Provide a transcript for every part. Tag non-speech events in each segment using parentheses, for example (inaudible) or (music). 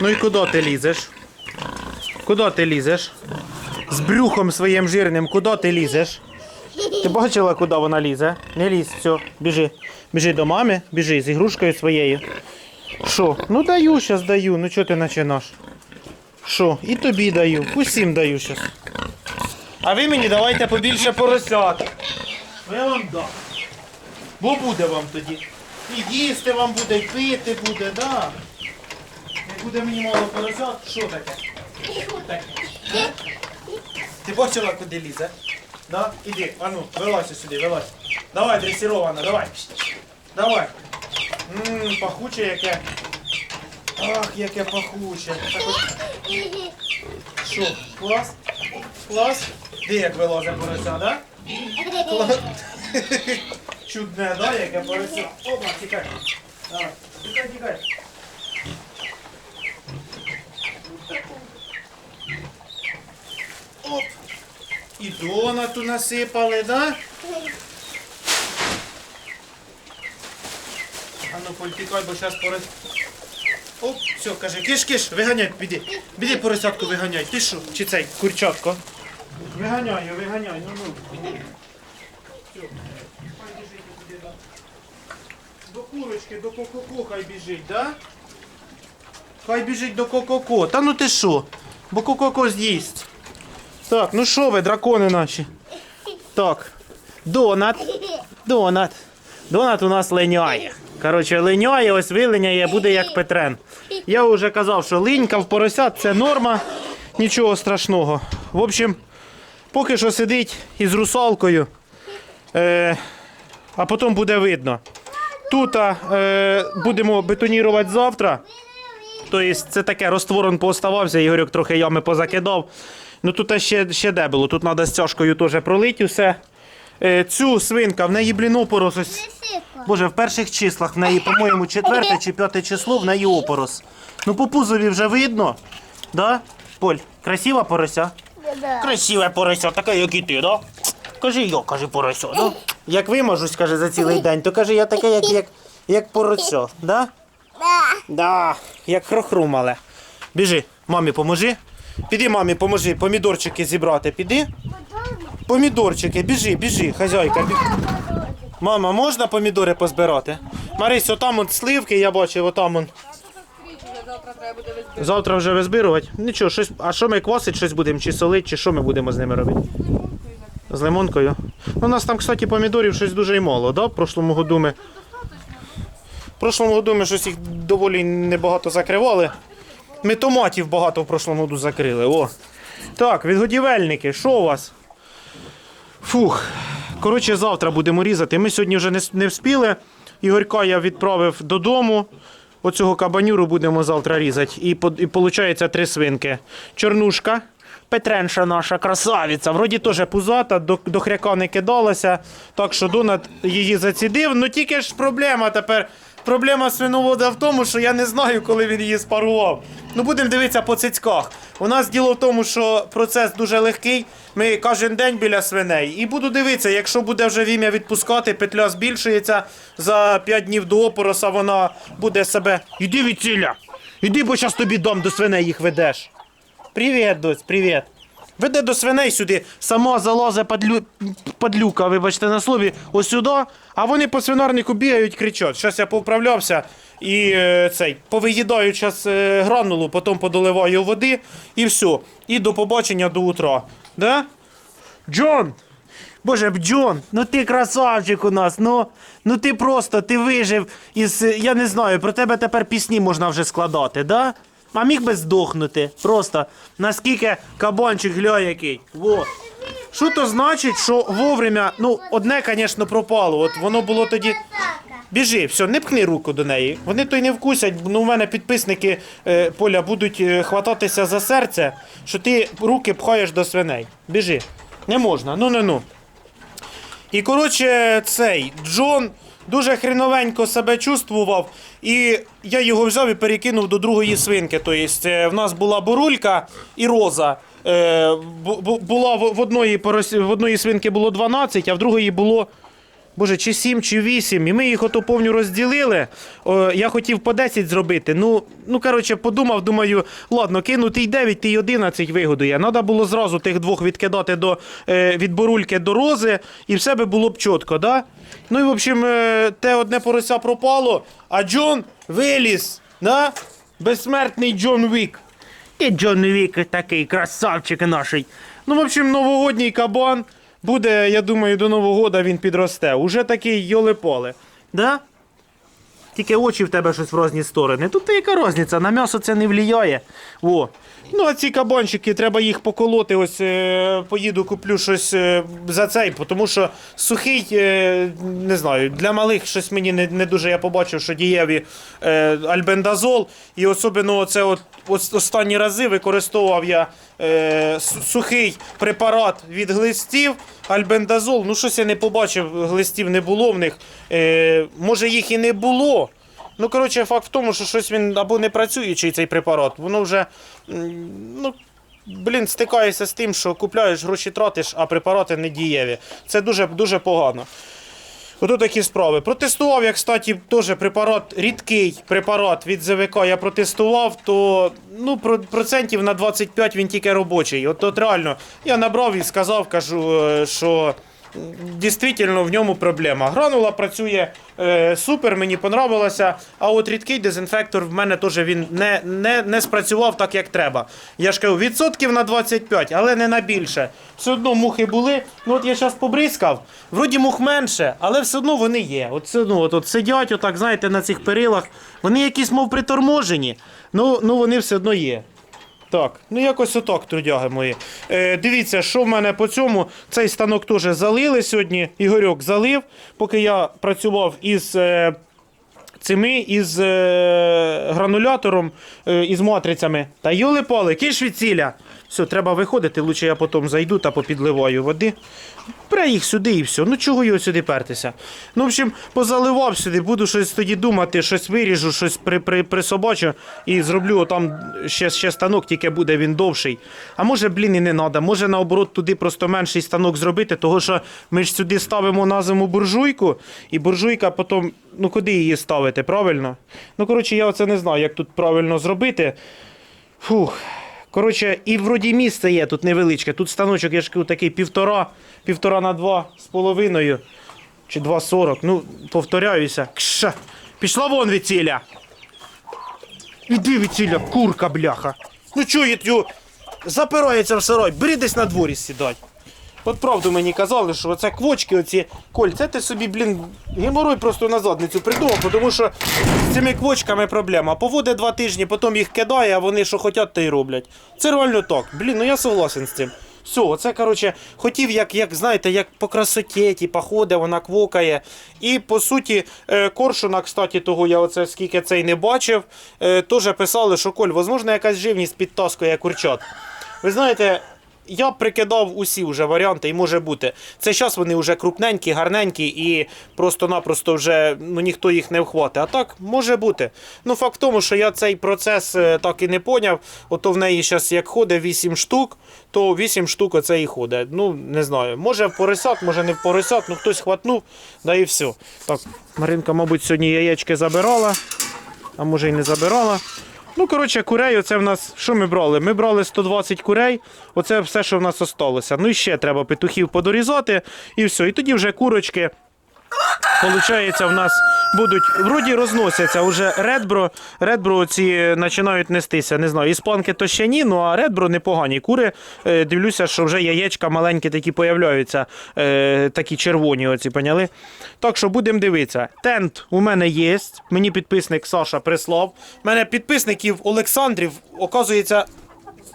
Ну і куди ти лізеш? Куди ти лізеш? З брюхом своїм жирним, куди ти лізеш? Ти бачила, куди вона лізе? Не лізь, все, біжи. Біжи до мами, біжи з ігрушкою своєю. Що? Ну даю, щас даю. Ну чого ти починаш? Що? І тобі даю, усім даю щас. А ви мені давайте побільше поросят. Ну я вам дам. Бо буде вам тоді. І їсти вам буде, і пити буде, да. Не буде мені мало поросят, що таке? Що таке? Ти бачила, куди лізе? Да? Іди, а ну, вилазь сюди, вилазь. Давай, дресірована, давай. Давай. Ммм, пахуче яке. Ах, яке пахуче. Так от, що, клас? Клас? Де як вилазить порося, да? Клас. (laughs) Чудне, да, яке порося. Опа, тікай. Давай, тікай, тікай. І донату насипали, да? А ну політикай, бо зараз порос... Оп, все, каже, киш, киш, виганяй, піди. Біди поросятку виганяй. Ти що? Чи цей, курчатко? Виганяй, виганяй, ну ну. Іди. Все. Хай біжить туди, да. До курочки, до ко-ко-ко хай біжить, да? Хай біжить до ко-ко-ко. Та ну ти що? Бо ко-ко-ко з'їсть. Так, ну що ви, дракони наші? Так. Донат. Донат. Донат у нас линяє. Коротше, линяє, ось вилиняє, буде як Петрен. Я вже казав, що линька в поросят це норма, нічого страшного. В общем, поки що сидить із русалкою, е, а потім буде видно. Тут е, будемо бетонірувати завтра. Тобто це таке розтворон пооставався, Ігорюк трохи ями позакидав. Ну тут ще, ще де було, тут треба стяжкою теж пролити все. Е, цю свинка, в неї блін опорос ось. Боже, в перших числах в неї, по-моєму, четверте чи п'яте число, в неї опорос. Ну по пузові вже видно. Да? Поль, красива порося? Красиве порося, таке, як і ти, да? Кажи я, каже порося, да? Як виможусь, каже, за цілий день, то каже, я таке, як, як, як порося, да? Да, як хрохру мале. Біжи, мамі поможи. Піди, мамі, поможи, помідорчики зібрати, піди. Помідорчики, біжи, біжи, хазяйка. Мама, можна помідори позбирати? Марись, отам от сливки, я бачив, отам он. Завтра вже визбирувати. Нічого, щось. А що ми квасить щось будемо, чи солить, чи що ми будемо з ними робити? З лимонкою. Ну, у нас там, кстати, помідорів щось дуже й мало, да? В прошлому году ми. В прошлому году ми щось їх доволі небагато закривали. Ми томатів багато в прошлому году закрили. О. Так, відгодівельники, що у вас? Фух. Коротше, завтра будемо різати. Ми сьогодні вже не, не вспіли. Ігорька я відправив додому. Оцього кабанюру будемо завтра різати. І, і виходить три свинки. Чорнушка. Петренша наша красавиця. Вроді теж пузата, до, до хряка не кидалася. Так що Донат її зацідив. Ну тільки ж проблема тепер. Проблема свиновода в тому, що я не знаю, коли він її спарував. Ну будемо дивитися по цицьках. У нас діло в тому, що процес дуже легкий. Ми кожен день біля свиней. І буду дивитися, якщо буде вже вім'я відпускати, петля збільшується за 5 днів до опороса, вона буде себе. Іди від ціля! Іди, бо зараз тобі дом до свиней їх ведеш. Привіт, доць, привіт. Веде до свиней сюди, сама залазить падлю... падлюка, вибачте на слові, ось сюди, а вони по свинарнику бігають, кричать. Зараз я повправлявся і е, цей, повиїдаю зараз е, гранулу, потім подоливаю води і все. І до побачення до утра. Да? Джон! Боже, Джон, ну ти красавчик у нас, ну, ну ти просто, ти вижив із, я не знаю, про тебе тепер пісні можна вже складати, да? А міг би здохнути. Просто наскільки кабанчик гля який. Во. Що то значить, що вовремя, ну, одне, звісно, пропало. От воно було тоді. Біжи, все, не пхни руку до неї. Вони то й не вкусять. Ну, у мене підписники е, Поля будуть е, хвататися за серце, що ти руки пхаєш до свиней. Біжи. Не можна. Ну, ну, ну. І коротше, цей Джон дуже хреновенько себе чувствував, і я його взяв і перекинув до другої свинки. Тобто в нас була бурулька і роза. Е, бу- бу- була в одної, в одної свинки було 12, а в другої було Боже, чи 7, чи 8, і ми їх ото повню розділили. О, я хотів по 10 зробити. Ну, ну коротше, подумав, думаю, ладно, кинути й 9, і 11 вигодує. Треба було зразу тих двох відкидати до, е, від борульки до рози, і все би було б чітко, да? Ну і в общем, е, те одне порося пропало, а Джон виліз, да? Безсмертний Джон Вік. І Джон Вік такий красавчик наший. Ну, в общем, новогодній кабан. Буде, я думаю, до Нового года він підросте. Уже такий йоле-поле. Да? Тільки очі в тебе щось в різні сторони. Тут яка різниця, на м'ясо це не впливає. О. Ну, а ці кабанчики, треба їх поколоти. Ось е, поїду, куплю щось е, за цей, тому що сухий, е, не знаю, для малих щось мені не, не дуже я побачив, що дієві е, альбендазол. І особливо це от, ос- останні рази використовував я е, сухий препарат від глистів. Альбендазол, ну щось я не побачив, глистів не було в них. Е, може їх і не було. Ну, коротше, факт в тому, що щось він або не працюючий цей препарат, воно вже. Ну, блін, стикаєшся з тим, що купляєш, гроші тратиш, а препарати не дієві. Це дуже, дуже погано. Ото такі справи. Протестував я, кстати, теж препарат, рідкий препарат від ЗВК я протестував, то ну, про- процентів на 25 він тільки робочий. От, от реально, я набрав і сказав, кажу, е, що дійсно в ньому проблема. Гранула працює е, супер, мені понравилося. А от рідкий дезінфектор в мене теж він не, не, не спрацював так, як треба. Я ж кажу, відсотків на 25, але не на більше. Все одно мухи були. Ну от я зараз побризкав. Вроді мух менше, але все одно вони є. От все одно, от, от сидять, отак, знаєте, на цих перилах. Вони якісь, мов приторможені. Ну, ну вони все одно є. Так, ну якось отак, трудяги мої. Е, дивіться, що в мене по цьому. Цей станок теж залили сьогодні. Ігорьок залив, поки я працював із. Е, Цими із е, гранулятором, е, із матрицями. Та йоли пали, киш від ціля. Все, треба виходити, лучше я потім зайду та попідливаю води. Пре їх сюди і все. Ну чого його сюди пертися? Ну, в общем, позаливав сюди, буду щось тоді думати, щось виріжу, щось при, при, присобачу і зроблю там ще, ще станок, тільки буде він довший. А може, блін, і не треба. Може, наоборот, туди просто менший станок зробити, того що ми ж сюди ставимо на зиму буржуйку, і буржуйка потім, ну куди її ставити, правильно? Ну, коротше, я оце не знаю, як тут правильно зробити. Фух. Коротше, і вроді місце є тут невеличке. Тут станочок, я ж кажу, такий півтора, півтора на два з половиною. Чи 2,40. Ну, повторяюся. Кша. Пішла вон від ціля. Іди від ціля, курка, бляха. Ну чує його запирається в сарай, бери десь на дворі сідай. От правду мені казали, що оце квочки, оці Коль, це ти собі, блін, геморой просто на задницю придумав, тому що з цими квочками проблема. Поводе два тижні, потім їх кидає, а вони що хочуть, то й роблять. Це реально так. Блін, ну я согласен з цим. Все, оце, коротше, хотів, як, як знаєте, як по красоті, типа ходить, вона квокає. І по суті, е, коршуна, кстати, того я оце скільки цей не бачив, е, теж писали, що Коль, можливо, якась живність підтаскує курчат. Ви знаєте, я прикидав усі вже варіанти, і може бути. Це зараз вони вже крупненькі, гарненькі і просто-напросто вже ну, ніхто їх не вхватить. А так може бути. Ну, факт в тому, що я цей процес е, так і не поняв. Ото в неї зараз як ходить 8 штук, то 8 штук оце і ходить. Ну, не знаю. Може в поросят, може не в поросят, ну хтось хватнув, да і все. Так, Маринка, мабуть, сьогодні яєчки забирала, а може й не забирала. Ну, коротше, курей, оце в нас. Що ми брали? Ми брали 120 курей, оце все, що в нас осталося. Ну і ще треба петухів подорізати, і все. І тоді вже курочки. Получається, в нас будуть вроді розносяться вже редбро. Редбро ці починають нестися. Не знаю, іспанки то ще ні, ну а редбро непогані. Кури е, дивлюся, що вже яєчка маленькі такі появляються, е, такі червоні. Оці поняли. Так що будемо дивитися. Тент у мене є. Мені підписник Саша прислав. У мене підписників Олександрів, оказується.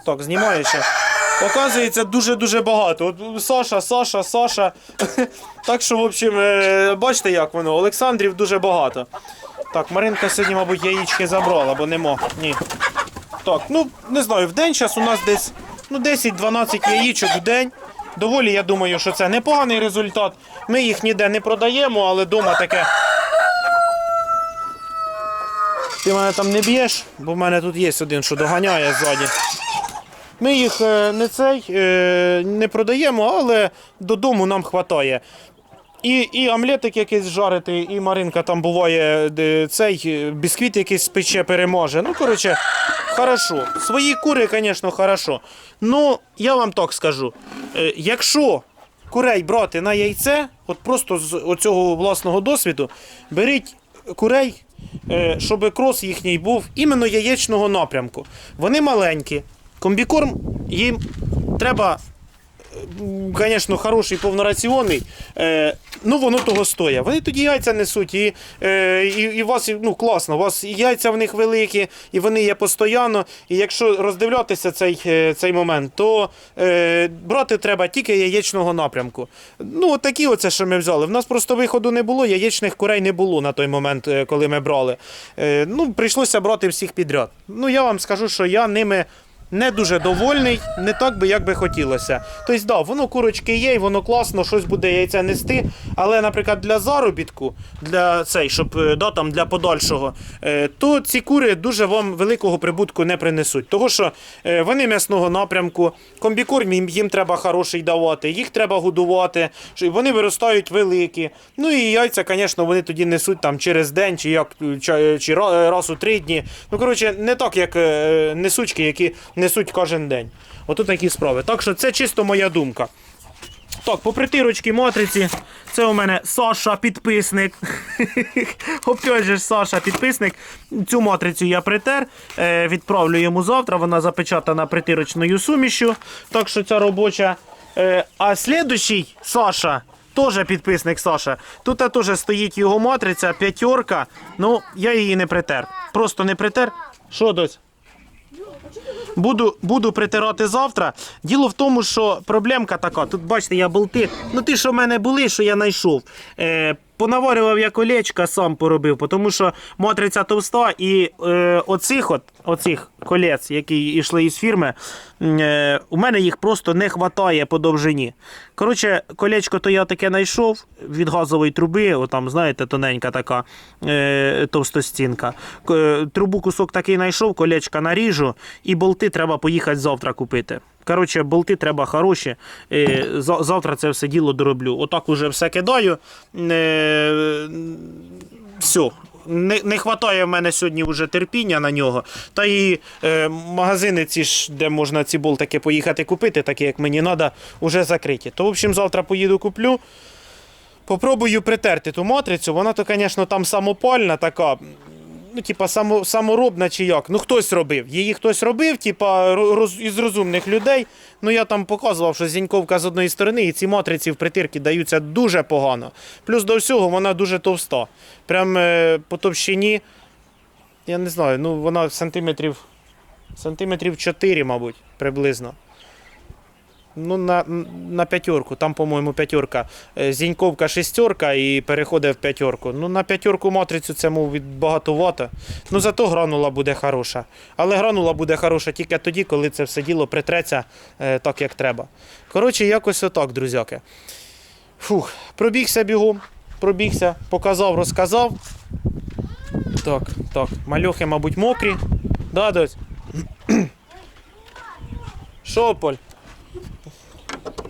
Так, знімаю ще. Оказується, дуже-дуже багато. От Саша, Саша, Саша. Так що, в общем, е, бачите, як воно. Олександрів дуже багато. Так, Маринка сьогодні, мабуть, яєчки забрала, бо нема. Ні. Так, ну не знаю, в день зараз у нас десь ну, 10-12 яєчок в день. Доволі, я думаю, що це непоганий результат. Ми їх ніде не продаємо, але вдома таке. Ти мене там не б'єш, бо в мене тут є один, що доганяє ззаді. Ми їх е, не цей е, не продаємо, але додому нам вистачає. І, і омлетик якийсь жарити, і Маринка там буває цей е, бісквіт якийсь спече, переможе. Ну, коротше, хорошо. Свої кури, звісно, хорошо. Ну, я вам так скажу. Якщо курей брати на яйце, от просто з оцього власного досвіду, беріть курей, щоб крос їхній був іменно яєчного напрямку. Вони маленькі. Комбікорм їм треба звісно, хороший повнораціонний, е, ну воно того стоїть. Вони тоді яйця несуть, і, е, і, і вас ну, класно, у вас і яйця в них великі, і вони є постійно. І якщо роздивлятися цей, е, цей момент, то е, брати треба тільки яєчного напрямку. Ну, от такі оце, що ми взяли. В нас просто виходу не було, яєчних курей не було на той момент, е, коли ми брали. Е, ну, прийшлося брати всіх підряд. Ну, я вам скажу, що я ними не дуже довольний, не так би, як би хотілося. Тобто, да, воно курочки є, і воно класно, щось буде яйця нести. Але, наприклад, для заробітку, для цей, щоб е, да, там, для подальшого, е, то ці кури дуже вам великого прибутку не принесуть. Того, що е, вони м'ясного напрямку, комбікорм їм, треба хороший давати, їх треба годувати, вони виростають великі. Ну і яйця, звісно, вони тоді несуть там через день чи як чи, чи раз у три дні. Ну, коротше, не так, як несучки, які несуть кожен день. Ото такі справи. Так що це чисто моя думка. Так, по притирочці матриці. Це у мене Саша підписник. (laughs) Опять же Саша підписник. Цю матрицю я притер. Е, відправлю йому завтра. Вона запечатана притирочною сумішю. Так що ця робоча. Е, а слідущий Саша. Теж підписник Саша. Тут теж стоїть його матриця, п'ятерка. Ну, я її не притер. Просто не притер. Що дось? Буду, буду притирати завтра. Діло в тому, що проблемка така. Тут бачите, я болти. Ну ті, що в мене були, що я знайшов. Е, понаварював я колечка, сам поробив, тому що матриця товста, і е, оцих от, оцих колець, які йшли із фірми, е, у мене їх просто не вистачає по довжині. Коротше, колечко то я таке знайшов від газової труби, отам, знаєте, тоненька така е, товстостінка. Е, Трубу кусок такий знайшов, колечка наріжу, і болти треба поїхати завтра купити. Коротше, болти треба хороші. Е, Завтра це все діло дороблю. Отак уже все кидаю. Е, Все. Не, не вистачає в мене сьогодні вже терпіння на нього. Та і е, магазини, ці ж, де можна ці болтики поїхати купити, такі як мені треба, вже закриті. То, в общем, завтра поїду куплю. Попробую притерти ту матрицю. Вона то, звісно, там самопальна така. Ну, типа, само, саморобна чи як. Ну, хтось робив. Її хтось робив, типа, ро- роз, із розумних людей. Ну, я там показував, що зіньковка з одної сторони, і ці матриці в притирки даються дуже погано. Плюс до всього вона дуже товста. Прям е, по товщині, я не знаю, ну вона сантиметрів, сантиметрів 4, мабуть, приблизно. Ну, на, на п'ятерку. Там, по-моєму, п'ятерка. Е, Зіньковка шестерка і переходить в п'ятерку. Ну, на п'ятерку матрицю це, мов, багатовато. Ну, зато гранула буде хороша. Але гранула буде хороша тільки тоді, коли це все діло притреться е, так, як треба. Коротше, якось отак, друзяки. Фух, пробігся бігом, пробігся, показав, розказав. Так, так. Мальохи, мабуть, мокрі. Да, дось? (clears throat) Що, Поль?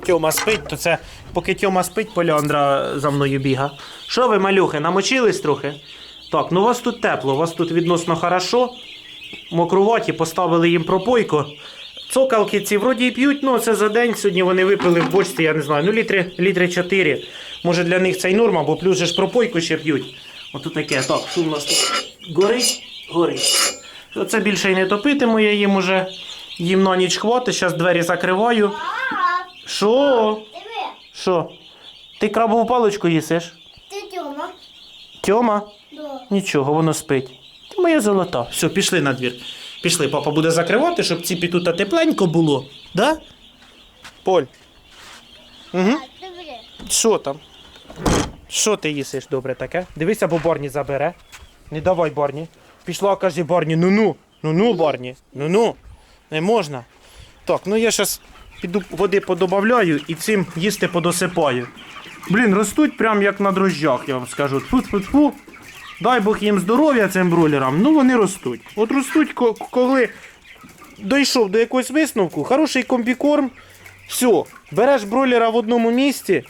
Тьома спить, то це поки Тьома спить, Поляндра за мною біга. Що ви, малюхи, намочились трохи? Так, ну у вас тут тепло, у вас тут відносно хорошо. Мокруваті, поставили їм пропойку. Цокалки ці вроді і п'ють, ну це за день. Сьогодні вони випили в бочці, я не знаю, ну літри, літри 4. Може для них це й норма, бо плюс же ж пропойку ще п'ють. Отут таке, так, що нас тут горить, горить. Це більше й не топитиму, я їм уже їм на ніч хватить, зараз двері закриваю. Що? Диви, Що? Ти крабову паличку їсиш? ти Тьома. Тьома? Да. Нічого, воно спить. Ти моя золота. Все, пішли на двір. Пішли, папа буде закривати, щоб ці пітута тепленько було. Да? Поль. Угу. Диви. Що там? Що ти їсиш добре таке? Дивися, бо Борні забере. Не давай Борні. Пішла, каже Борні, ну-ну, ну-ну, Борні, ну-ну. Не можна. Так, ну я зараз піду води подобавляю і цим їсти подосипаю. Блін, ростуть прям як на дрожжах, я вам скажу. Тфу-тфу-тфу. Дай Бог їм здоров'я цим бролерам. Ну вони ростуть. От ростуть, коли дійшов до якогось висновку, хороший комбікорм, все, береш бройлера в одному місці,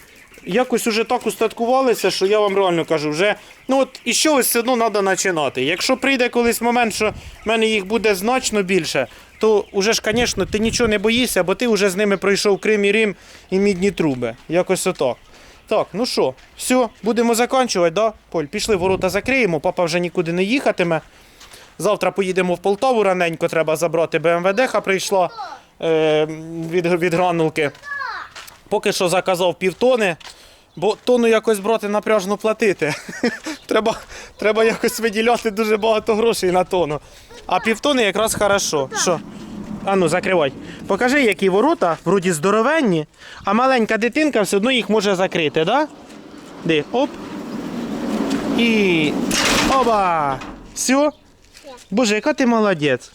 якось уже так устаткувалися, що я вам реально кажу, вже ну от і що ось все одно треба починати. Якщо прийде колись момент, що в мене їх буде значно більше, то уже ж, звісно, ти нічого не боїшся, бо ти вже з ними пройшов Крим і Рим і мідні труби. Якось отак. Так, ну що, все, будемо закінчувати, да? Поль, пішли, ворота закриємо, папа вже нікуди не їхатиме. Завтра поїдемо в Полтаву раненько, треба забрати БМВД, прийшла е, від, від гранулки. Поки що заказав півтони, бо тону якось брати напряжно платити. (laughs) треба, треба якось виділяти дуже багато грошей на тону. А півтони якраз хорошо. Що? А ну, закривай. Покажи, які ворота, вроді здоровенні, а маленька дитинка все одно їх може закрити, да? Ди, оп. І. Оба! Все? Боже, яка ти молодець.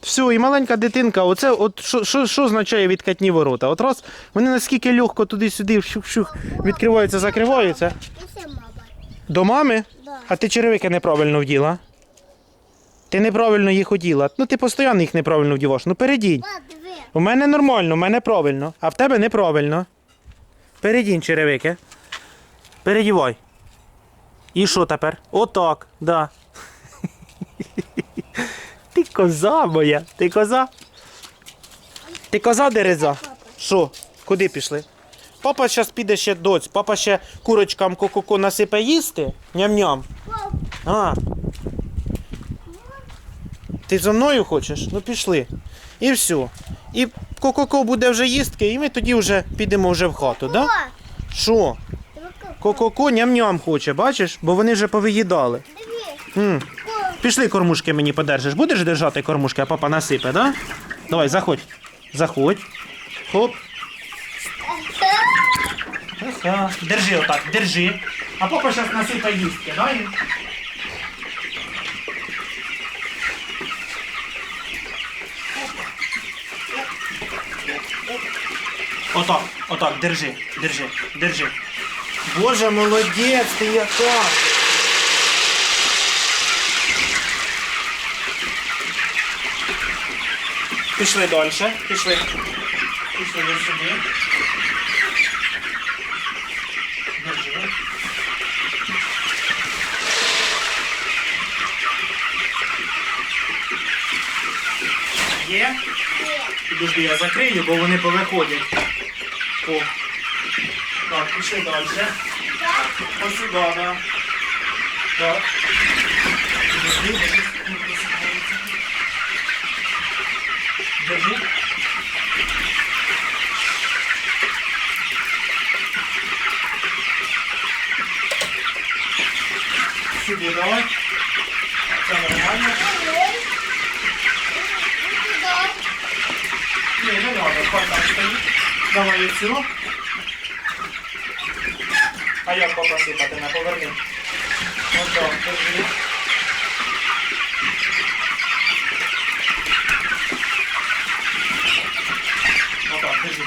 Все, і маленька дитинка, оце от що, що, що означає відкатні ворота? От раз вони наскільки легко туди-сюди вщух-вщух відкриваються, закриваються. До мами? Да. А ти черевики неправильно вділа. Ти неправильно їх оділа. Ну ти постійно їх неправильно вдіваєш. Ну передінь. У мене нормально, у мене правильно, а в тебе неправильно. Передінь черевики. Передівай. І що тепер? Отак, да. (laughs) Ти коза моя, ти коза. Ти коза дереза. Що? Куди пішли? Папа зараз піде ще доць. Папа ще курочкам ко-ко-ко насипе їсти. Ням-ням. А. Ти за мною хочеш? Ну пішли. І все. І ко-ко-ко буде вже їстки, і ми тоді вже підемо вже в хату, да? Що? Ко-ко-ко ням-ням хоче, бачиш? Бо вони вже повиїдали. М. Пішли кормушки мені подержиш. Будеш держати кормушки, а папа насипе, да? Давай, заходь. Заходь. Хоп. (laughs) Держи отак, держи. А папа зараз насипе їстки, да? Отак, отак, держи, держи, держи. Боже, молодець, ти яка. Пішли далі. Пішли. Пішли до сюди. Держи. Є? Підожди, я закрию, бо вони повиходять. О. Так, пішли далі. Ось сюди, да. Так. Підожди, держи. Держи. Сюди давай. Це нормально. Ні, не треба, хай так стоїть. Давай оцю. А як попросити не поверни. Ось так, держи. Отак, держи.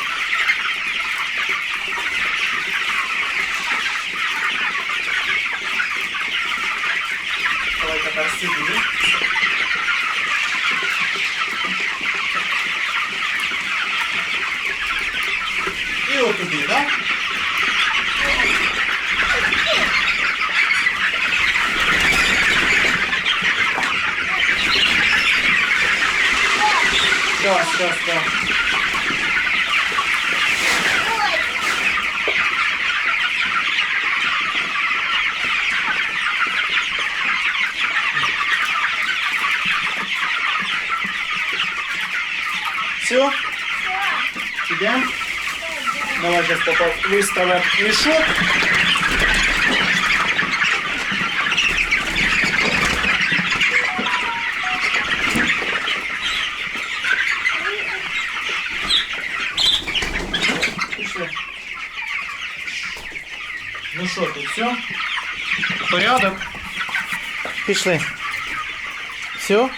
Давай тепер сюди. І отуди, так? Так, так, так. Все? Идем? Давай выставим мешок. Пішли. Ну що ти, все? Порядок? Пішли. Все?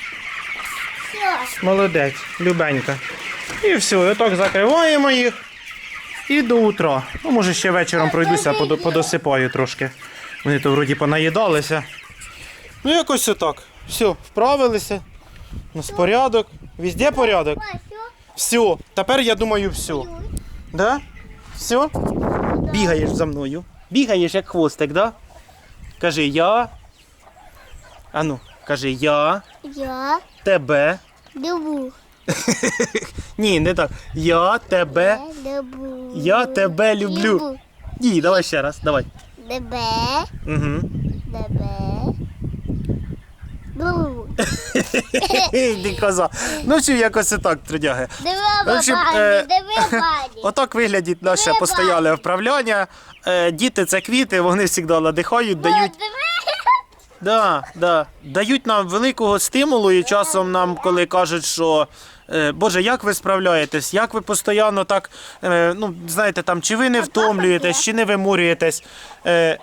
Все. Молодець, любенька. І все, і отак закриваємо їх. І до утра. Ну, може, ще вечором пройдуся, подосипаю трошки. Вони то вроді понаїдалися. Ну, якось отак. Все, вправилися. У нас порядок. Везде порядок. Все. Тепер я думаю, все. Да? Все? Бігаєш за мною. Бігаєш як хвостик, да? Кажи я. Ану, кажи я Я тебе. люблю. (laughs) Ні, не так. Я тебе. люблю. Я тебе люблю. Ні, давай ще раз, давай. Тебе, Угу. тебе. (laughs) Люблю. Ти коза. Ну чи якось і так, трудяги. Диви, В общем, бабані, е, диви, пані. (laughs) Отак виглядить наше постояле вправляння. Е, Діти це квіти, вони завжди надихають, дають, Диви. Да, да, дають нам великого стимулу і часом нам, коли кажуть, що е, Боже, як ви справляєтесь, як ви постійно так, е, ну, знаєте, там, чи ви не втомлюєтесь, чи не виморюєтесь. Е,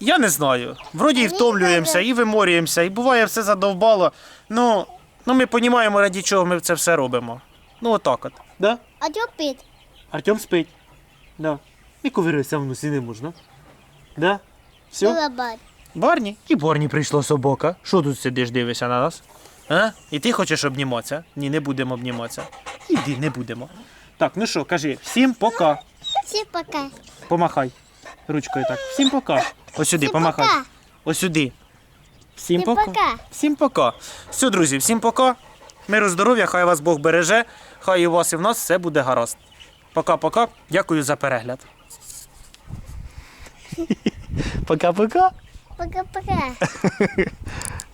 я не знаю. Вроді і втомлюємося, і виморюємося, і буває все задовбало. Ну, ну ми розуміємо, раді чого ми це все робимо. Ну, отак от. Да? А чого пить? Артем спить. Да. І ковирися в носі не можна. Да? Все? Бабані. Барні? І Барні прийшла собака. Що тут сидиш, дивишся на нас? А? І ти хочеш обніматися? Ні, не будемо обніматися. Іди, не будемо. Так, ну що, кажи, всім пока. Всі пока. Помахай. Ручкою так. Всім пока. Ось сюди, Всім помахай. пока. Ось сюди. Всім Всім пока. пока. Всім пока. Все, друзі, всім пока. Миру здоров'я, хай вас Бог береже, хай і у вас і в нас все буде гаразд. Пока-пока. Дякую за перегляд. Пока-пока. Пока-пока. (laughs)